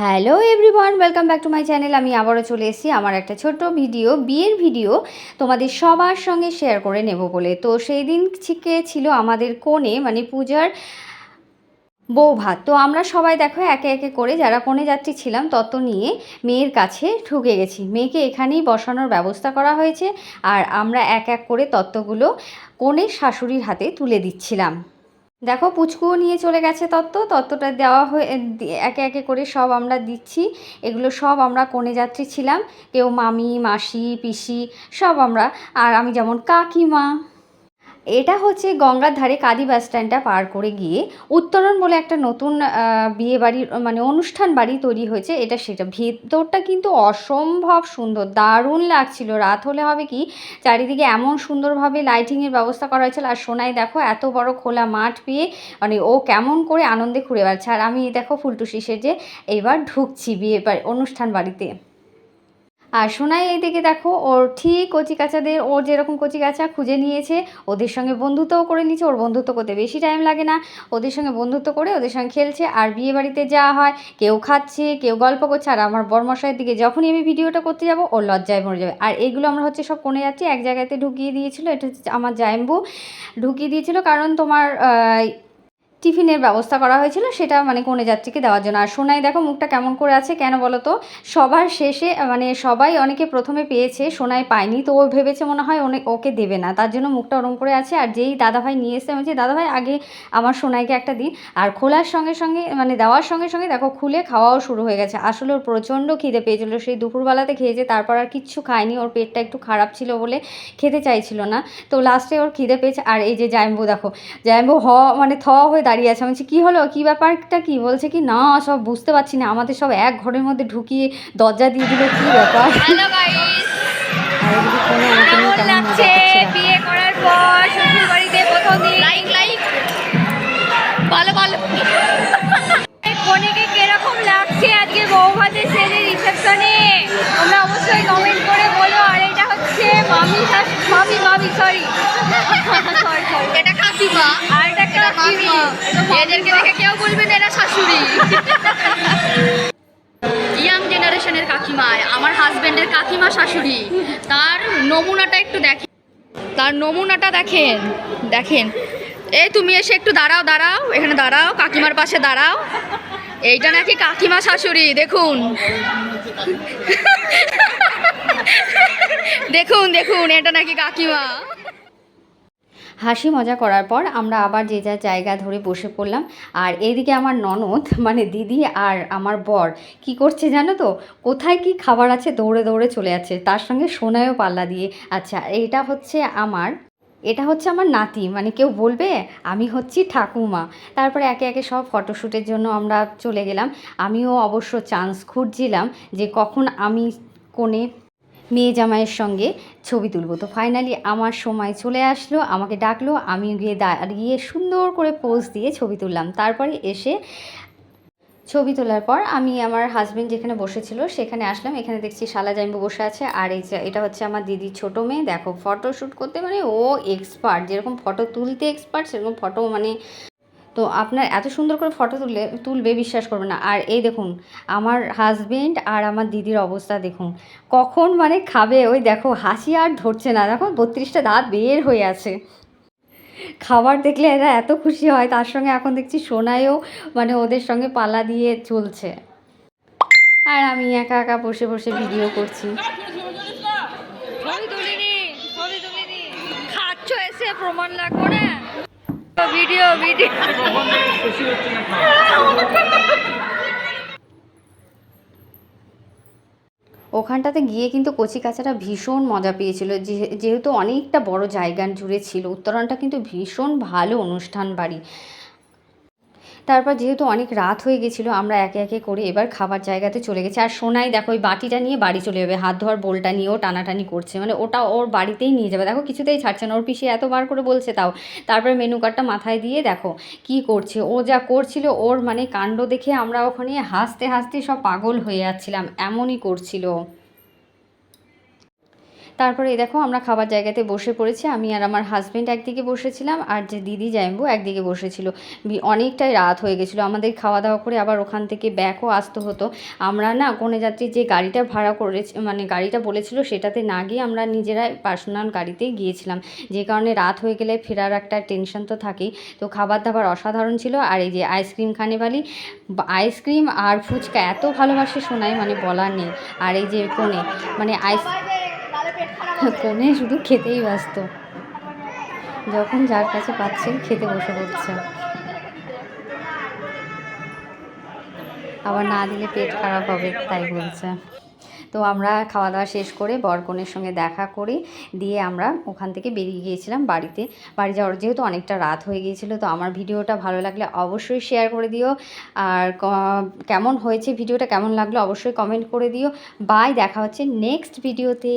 Hello everyone welcome back to my channel আমি আবারও চলে এসেছি আমার একটা ছোট্ট ভিডিও, বিয়ের ভিডিও তোমাদের সবার সঙ্গে শেয়ার করে নেব বলে। তো সেই দিন থেকে ছিল আমাদের কোণে মানে পূজার বউ ভাত তো আমরা সবাই দেখো একে একে করে যারা কোণে যাত্রী ছিলাম তত নিয়ে মেয়ের কাছে ঢুকে গেছি। মেয়েকে এখানেই বসানোর ব্যবস্থা করা হয়েছে আর আমরা এক এক করে তত্ত্বগুলো কোণের শাশুড়ির হাতে তুলে দিচ্ছিলাম। দেখো পুচকুও নিয়ে চলে গেছে তত্ত্ব, তত্ত্বটা দেওয়া হয়ে একে একে করে সব আমরা দিচ্ছি। এগুলো সব আমরা কনে যাত্রী ছিলাম। কেউ মামি, মাসি, পিসি, সব আমরা। আর আমি যেমন কাকিমা। এটা হচ্ছে গঙ্গার ধারে কাদি বাস স্ট্যান্ডটা পার করে গিয়ে উত্তরণ বলে একটা নতুন বিয়ে বাড়ির মানে অনুষ্ঠান বাড়ি তৈরি হয়েছে। এটা সেটা ভেতরটা কিন্তু অসম্ভব সুন্দর, দারুণ লাগছিল। রাত হলে হবে কি, চারিদিকে এমন সুন্দরভাবে লাইটিংয়ের ব্যবস্থা করা হয়েছিল। আর সোনাই দেখো, এত বড় খোলা মাঠ পেয়ে মানে ও কেমন করে আনন্দে ঘুরে বেড়াচ্ছে। আর আমি দেখো ফুলটুসি সেজে এবার ঢুকছি বিয়ে বাড়ি অনুষ্ঠান বাড়িতে। আর সোনাই এইদিকে দেখো, ওর ঠিক কচি কাচাদের, ওর যেরকম কচি কাচা খুঁজে নিয়েছে, ওদের সঙ্গে বন্ধুত্বও করে নিয়েছে, ওর বন্ধুত্ব করতে বেশি টাইম লাগে না। ওদের সঙ্গে বন্ধুত্ব করে ওদের সঙ্গে খেলছে আর বিয়ে বাড়িতে যাওয়া হয়, কেউ খাচ্ছে, কেউ গল্প করছে। আর আমার বরমশাইয়ের দিকে যখনই আমি ভিডিওটা করতে যাব, ওর লজ্জায় মরে যাবে। আর এইগুলো আমরা হচ্ছে সব কোণে যাচ্ছি, এক জায়গাতে ঢুকিয়ে দিয়েছিল, এটা হচ্ছে আমার জায়ম্বু। ঢুকিয়ে দিয়েছিল কারণ তোমার টিফিনের ব্যবস্থা করা হয়েছিল, সেটা মানে কোণে যাত্রীকে দেওয়ার জন্য। আর সোনাই, দেখো মুখটা কেমন করে আছে কেন বলো তো সবার শেষে মানে সবাই অনেকে প্রথমে পেয়েছে, সোনাই পায়নি, তো ও ভেবেছে মনে হয় অনেক ওকে দেবে না। তার জন্য মুখটা ওরম করে আছে, আর যেই দাদাভাই নিয়ে এসে বলছে, দাদাভাই, আগে আমার সোনাইকে একটা দিন। আর খোলার সঙ্গে সঙ্গে মানে দেওয়ার সঙ্গে সঙ্গে, দেখো, খুলে খাওয়াও শুরু হয়ে গেছে। আসলে ওর প্রচণ্ড খিদে পেয়েছিল, সেই দুপুরবেলাতে খেয়েছে, তারপর আর কিচ্ছু খায়নি, ওর পেটটা একটু খারাপ ছিল বলে খেতে চাইছিল না। তো লাস্টে ওর খিদে পেয়েছে, আর এই যে জায়ম্বু, দেখো, জায়ম্বু হ মানে থ হয়ে দাঁড়িয়ে আছে। আমি বলছি কী হলো? কী ব্যাপারটা? কি? বলছে কি না সব বুঝতে পারছি না। আমাদের সব এক ঘরের মধ্যে ঢুকিয়ে দরজা দিয়ে দিল। কী ব্যাপার? বিয়ে করার পর শ্বশুর বাড়িতে প্রথম লাইক লাইক ভালো ভালো কনেকে কীরকম লাগছে আজকে বৌভাতের সেজে রিসেপশনে তোমরা অবশ্যই কমেন্ট করে বলো। আর এটা হচ্ছে মামি মামি মামি সরি সরি সরি এটা কাকিমা। আর এদেরকে দেখে কেউ বলবে না, এরা শাশুড়ি। ইয়াং জেনারেশনের কাকিমা, আমার হাজবেন্ডের কাকিমা শাশুড়ি। তার নমুনাটা একটু দেখেন তার নমুনাটা দেখেন দেখেন। এই তুমি এসে একটু দাঁড়াও দাঁড়াও, এখানে দাঁড়াও, কাকিমার পাশে দাঁড়াও। এইটা নাকি কাকিমা শাশুড়ি, দেখুন। দেখুন দেখুন, এটা নাকি কাকিমা। হাসি মজা করার পর আমরা আবার যে যার জায়গা ধরে বসে পড়লাম। আর এদিকে আমার ননদ মানে দিদি আর আমার বর, কি করছে জানো তো? কোথায় কি খাবার আছে দৌড়ে দৌড়ে চলে যাচ্ছে। তার সঙ্গে সোনায়ও পাল্লা দিয়ে। আচ্ছা এটা হচ্ছে আমার, এটা হচ্ছে আমার নাতি। মানে কেউ বলবে, আমি হচ্ছি ঠাকুমা। তারপরে একে একে সব ফটোশ্যুটের জন্য আমরা চলে গেলাম। আমিও অবশ্য চান্স খুঁজছিলাম যে কখন আমি কোণে মেয়ে জামাইয়ের সঙ্গে ছবি তুলবো। তো ফাইনালি আমার সময় চলে আসলো, আমাকে ডাকলো আমি গিয়ে দাঁড়িয়ে সুন্দর করে পোজ দিয়ে ছবি তুললাম। তারপরে এসে ছবি তোলার পর আমি আমার হাজব্যান্ড যেখানে বসেছিল সেখানে আসলাম। এখানে দেখছি শালা জাইম্বু বসে আছে। আর এই যে, এটা হচ্ছে আমার দিদির ছোটো মেয়ে। দেখো ফটো শ্যুট করতে মানে ও এক্সপার্ট যেরকম ফটো তুলতে এক্সপার্ট সেরকম ফটো মানে তো আপনার এত সুন্দর করে ফটো তুললে তুলবে বিশ্বাস করবে না। আর এই দেখুন, আমার হাজবেন্ড আর আমার দিদির অবস্থা দেখুন। কখন মানে খাবে, ওই দেখো, হাসি আর ধরছে না। দেখো, বত্রিশটা দাঁত বের হয়ে আছে। খাবার দেখলে এরা এত খুশি হয়, তার সঙ্গে এখন দেখছি সোনায়ও মানে ওদের সঙ্গে পালা দিয়ে চলছে। আর আমি একা একা বসে বসে ভিডিও করছি। প্রমাণ লাগবো না ভিডিও ওখানটাতে গিয়ে কিন্তু কচি কাচারা ভীষণ মজা পেয়েছিল। যেহেতু অনেকটা বড় জায়গা জুড়ে ছিল, উত্তরণটা কিন্তু ভীষণ ভালো অনুষ্ঠান বাড়ি। তারপর যেহেতু অনেক রাত হয়ে গেছিল, আমরা একে একে করে এবার খাবার জায়গাতে চলে গেছি। আর সোনাই, দেখো, ওই বাটিটা নিয়ে বাড়ি চলে যাবে। হাত ধোয়ার বোলটা নিয়েও টানাটানি করছে। মানে ওটা ওর বাড়িতেই নিয়ে যাবে। দেখো, কিছুতেই ছাড়ছে না। ওর পিসি এতবার করে বলছে তাও। তারপরে মেনু কার্ডটা মাথায় দিয়ে দেখো, কি করছে। ও যা করছিল, ওর মানে কাণ্ড দেখে আমরা ওখানে হাসতে হাসতে সব পাগল হয়ে যাচ্ছিলাম। এমনই করছিল। তারপরে দেখো আমরা খাবার জায়গাতে বসে পড়েছি। আমি আর আমার হাজব্যান্ড একদিকে বসেছিলাম আর যে দিদি জাইম্বু একদিকে বসেছিল। অনেকটাই রাত হয়ে গেছিল। আমাদের খাওয়া দাওয়া করে আবার ওখান থেকে ব্যাকও আসতে হতো। আমরা না কনে যাত্রী যে গাড়িটা ভাড়া করে মানে গাড়িটা বলেছিল সেটাতে না গিয়ে আমরা নিজেরাই পার্সোনাল গাড়িতেই গিয়েছিলাম। যে কারণে রাত হয়ে গেলে ফেরার একটা টেনশন তো থাকেই। তো খাবার দাবার অসাধারণ ছিল আর এই যে আইসক্রিম খানে বালি আইসক্রিম আর ফুচকা এত ভালোবাসে শোনায় মানে বলার নেই। আর এই যে কোণে মানে আইস কোণে শুধু খেতেই ব্যস্ত। যখন যার কাছে পাচ্ছে, খেতে বসে পড়ছে। আবার না দিলে পেট খারাপ হবে, তাই বলছে। তো আমরা খাওয়া দাওয়া শেষ করে বরকনের সঙ্গে দেখা করে দিয়ে আমরা ওখান থেকে বেরিয়ে গিয়েছিলাম বাড়িতে। বাড়ি যাওয়ার যেহেতু অনেকটা রাত হয়ে গিয়েছিল, তো আমার ভিডিওটা ভালো লাগলে অবশ্যই শেয়ার করে দিও। আর কেমন হয়েছে ভিডিওটা, কেমন লাগল অবশ্যই কমেন্ট করে দিও। বাই দেখা হচ্ছে নেক্সট ভিডিওতে